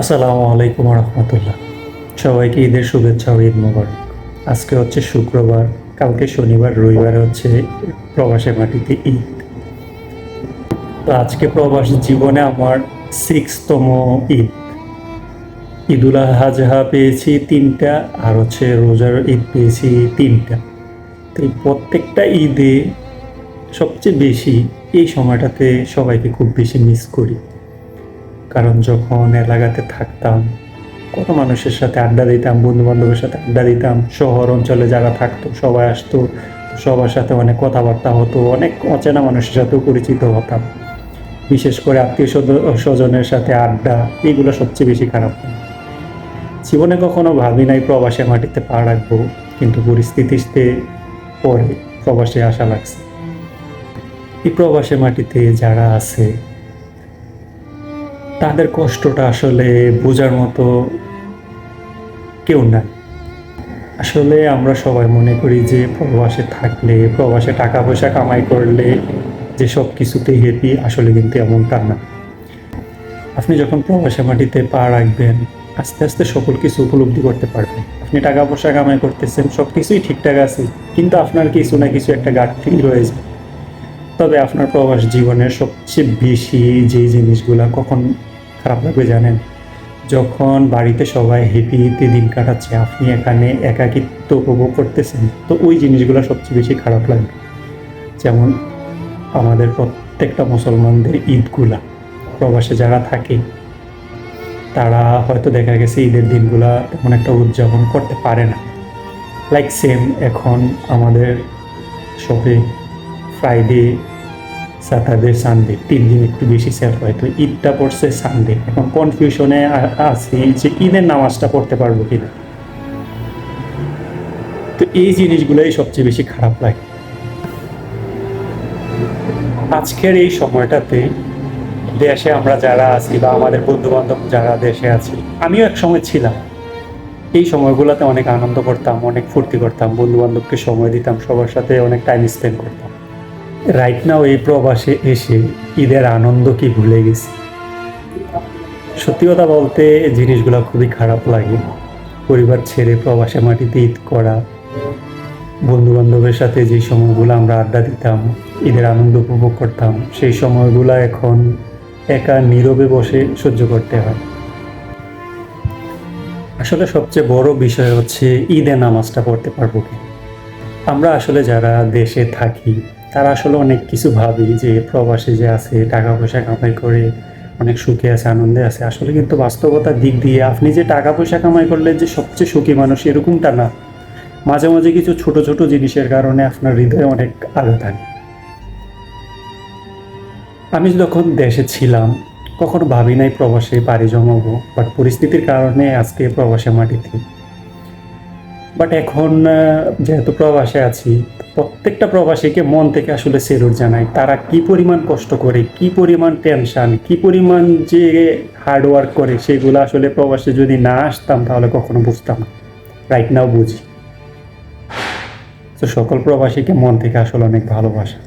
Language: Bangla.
আসসালামু আলাইকুম রহমতুল্লাহ সবাইকে ঈদের শুভেচ্ছা ও ঈদ মোবারক। আজকে হচ্ছে শুক্রবার, কালকে শনিবার, রবিবার হচ্ছে প্রবাসে মাটিতে ঈদ। তো আজকে প্রবাস জীবনে আমার সিক্সতম ঈদ। ঈদুল আজহা পেয়েছি তিনটা, আর হচ্ছে রোজার ঈদ পেয়েছি তিনটা। তো এই প্রত্যেকটা ঈদে সবচেয়ে বেশি এই সময়টাতে সবাইকে খুব বেশি মিস করি। কারণ যখন এলাকাতে থাকতাম কত মানুষের সাথে আড্ডা দিতাম বন্ধু বান্ধবের সাথে আড্ডা দিতাম, শহর অঞ্চলে যারা থাকতো, সবাই আসতো সবার সাথে অনেক কথাবার্তা হতো, অনেক অচেনা মানুষের সাথেও পরিচিত হতাম বিশেষ করে আত্মীয় স্বজনের সাথে আড্ডা, এগুলো সবচেয়ে বেশি খারাপ। জীবনে কখনো ভাবি নাই প্রবাসে মাটিতে পা রাখব, কিন্তু পরিস্থিতিতে পরে প্রবাসে আসা লাগছে এই প্রবাসে মাটিতে যারা আছে তাদের কষ্টটা আসলে বোঝার মতো কেউ নাই। আসলে আমরা সবাই মনে করি যে প্রবাসে থাকলে, প্রবাসে টাকা পয়সা কামাই করলে যে সব কিছুতেই হ্যাপি আসলে কিন্তু এমনটা না। আপনি যখন প্রবাসে মাটিতে পা রাখবেন, আস্তে আস্তে সকল কিছু উপলব্ধি করতে পারবেন। আপনি টাকা পয়সা কামাই করতেছেন, সব কিছুই ঠিকঠাক আছে, কিন্তু আপনার কিছু না কিছু একটা ঘাটতি রয়েছে। তবে আপনার প্রবাস জীবনের সবচেয়ে বেশি যে জিনিসগুলা কখন খারাপ লাগবে জানেন? যখন বাড়িতে সবাই হ্যাপিতে দিন কাটাচ্ছে, আপনি এখানে একাকিত্ব উপভোগ করতেছেন, তো ওই জিনিসগুলো সবচেয়ে বেশি খারাপ লাগবে যেমন আমাদের প্রত্যেকটা মুসলমানদের ঈদগুলা, প্রবাসে যারা থাকে, তারা হয়তো দেখা গেছে ঈদের দিনগুলা তেমন একটা উদযাপন করতে পারে না। লাইক সেম এখন আমাদের শহরে ফ্রাইডে স্যাটারডে সানডে তিন দিন একটু বেশি সেল হয়। তো ঈদটা পড়ছে সানডে এখন কনফিউশনে আছি যে ঈদের নামাজটা পড়তে পারব কিনা। তো এই জিনিসগুলোই সবচেয়ে বেশি খারাপ লাগে। আজকের এই সময়টাতে দেশে আমরা যারা আছি বা আমাদের বন্ধু বান্ধব যারা দেশে আছি, আমিও এক সময় ছিলাম। এই সময়গুলোতে অনেক আনন্দ করতাম, অনেক ফুর্তি করতাম বন্ধু বান্ধবকে সময় দিতাম, সবার সাথে অনেক টাইম স্পেন্ড করতাম। রাইট নাও এই প্রবাসে এসে ঈদের আনন্দ কি ভুলে গেছি? সত্যি কথা বলতে জিনিসগুলো খুবই খারাপ লাগে। পরিবার ছেড়ে প্রবাসে মাটিতে ঈদ করা বন্ধু বান্ধবের সাথে যে সময়গুলো আমরা আড্ডা দিতাম, ঈদের আনন্দ উপভোগ করতাম, সেই সময়গুলো এখন একা নীরবে বসে সহ্য করতে হয়। আসলে সবচেয়ে বড় বিষয় হচ্ছে ঈদে নামাজটা পড়তে পারব কি? আমরা আসলে যারা দেশে থাকি তারা আসলে অনেক কিছু ভাবি যে প্রবাসে যে আছে, টাকা পয়সা কামাই করে, অনেক সুখে আছে, আনন্দে আছে। আসলে কিন্তু বাস্তবতার দিক দিয়ে আপনি যে টাকা পয়সা কামাই করলে যে সবচেয়ে সুখী মানুষ এরকমটা না। মাঝে মাঝে কিছু ছোট ছোট জিনিসের কারণে আপনার হৃদয়ে অনেক আঘাত আনে আমি যখন দেশে ছিলাম, কখনো ভাবি নাই প্রবাসে পাড়ি জমাবো বাট পরিস্থিতির কারণে আজকে প্রবাসে মাটিতে। বাট এখন যেহেতু প্রবাসে আছি, প্রত্যেকটা প্রবাসীকে মন থেকে আসলে সেলুট জানাই, তারা কি পরিমাণ কষ্ট করে, কি পরিমাণ টেনশান কি পরিমাণ যে হার্ডওয়ার্ক করে, সেগুলো আসলে প্রবাসে যদি না আসতাম, তাহলে কখনো বুঝতাম না। রাইট নাও বুঝি। তো সকল প্রবাসীকে মন থেকে আসলে অনেক ভালোবাসা।